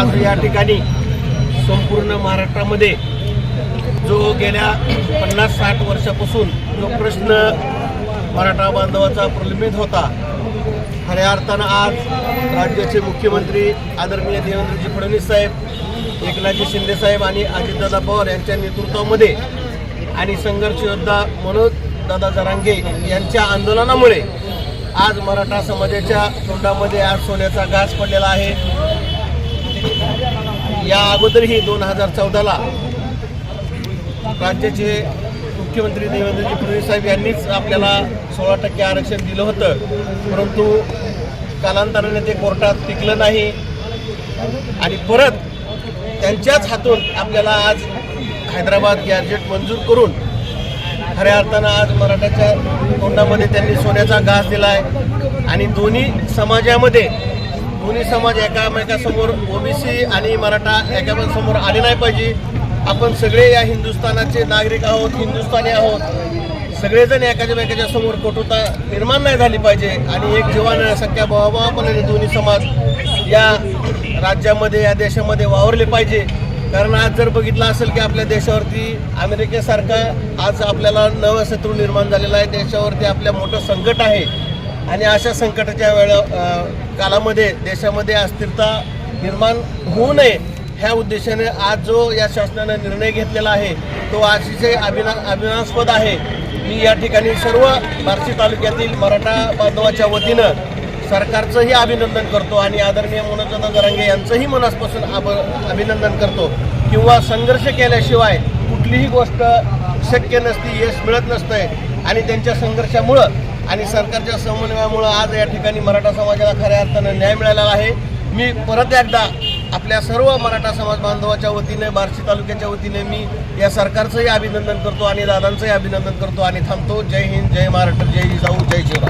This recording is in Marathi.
आज या ठिकाणी संपूर्ण महाराष्ट्रामध्ये जो गेल्या पन्नास साठ वर्षापासून जो प्रश्न मराठा बांधवाचा प्रलंबित होता खऱ्या अर्थानं आज राज्याचे मुख्यमंत्री आदरणीय देवेंद्रजी फडणवीस साहेब एकनाथजी शिंदे साहेब आणि अजितदादा पवार यांच्या नेतृत्वामध्ये आणि संघर्ष योद्धा मनोज दादा जरांगे यांच्या आंदोलनामुळे आज मराठा समाजाच्या तोंडामध्ये आज सोन्याचा घास पडलेला आहे. या अगोदरही दोन हजार चौदाला राज्याचे मुख्यमंत्री देवेंद्रजी फडणवीस साहेब यांनीच आपल्याला सोळा टक्के आरक्षण दिलं होतं. परंतु कालांतराने ते कोर्टात टिकलं नाही. आणि परत त्यांच्याच हातून आपल्याला आज हैदराबाद गॅजेट मंजूर करून खऱ्या अर्थानं आज मराठ्याच्या तोंडामध्ये त्यांनी सोन्याचा घास दिला आहे आणि दोन्ही समाजामध्ये दोन्ही समाज एकामेकासमोर ओबीसी आणि मराठा एकामेकांसमोर आले नाही पाहिजे. आपण सगळे या हिंदुस्थानाचे नागरिक आहोत हिंदुस्थानी आहोत. सगळेजण एकाच्या समोर कटुता निर्माण नाही झाली पाहिजे. आणि एक जीवान सख्या भावाभावापणाने दोन्ही समाज या राज्यामध्ये या देशामध्ये वावरले पाहिजे. कारण आज जर बघितलं असेल की आपल्या देशावरती अमेरिकेसारखा आज आपल्याला नवं शत्रू निर्माण झालेला आहे. देशावरती आपल्या मोठं संकट आहे. आणि अशा संकटाच्या वेळ कालामध्ये देशामध्ये अस्थिरता निर्माण होऊ नये ह्या उद्देशाने आज जो या शासनानं निर्णय घेतलेला आहे तो अतिशय अभिना अभिमानास्पद आहे. मी या ठिकाणी सर्व बार्शी तालुक्यातील मराठा बांधवाच्या वतीनं सरकारचंही अभिनंदन करतो आणि आदरणीय मनोजदा जरांगे यांचंही मनापासून अब अभिनंदन करतो. किंवा संघर्ष केल्याशिवाय कुठलीही गोष्ट शक्य नसती यश मिळत नसतंय आणि त्यांच्या संघर्षामुळं आणि सरकारच्या समन्वयामुळं आज या ठिकाणी मराठा समाजाला खऱ्या अर्थानं न्याय मिळालेला आहे. मी परत एकदा आपल्या सर्व मराठा समाज बांधवाच्या वतीने बार्शी तालुक्याच्या वतीने मी या सरकारचंही अभिनंदन करतो आणि दादांचंही अभिनंदन करतो आणि थांबतो. जय हिंद जय महाराष्ट्र जय जिजाऊ जय शिवराय.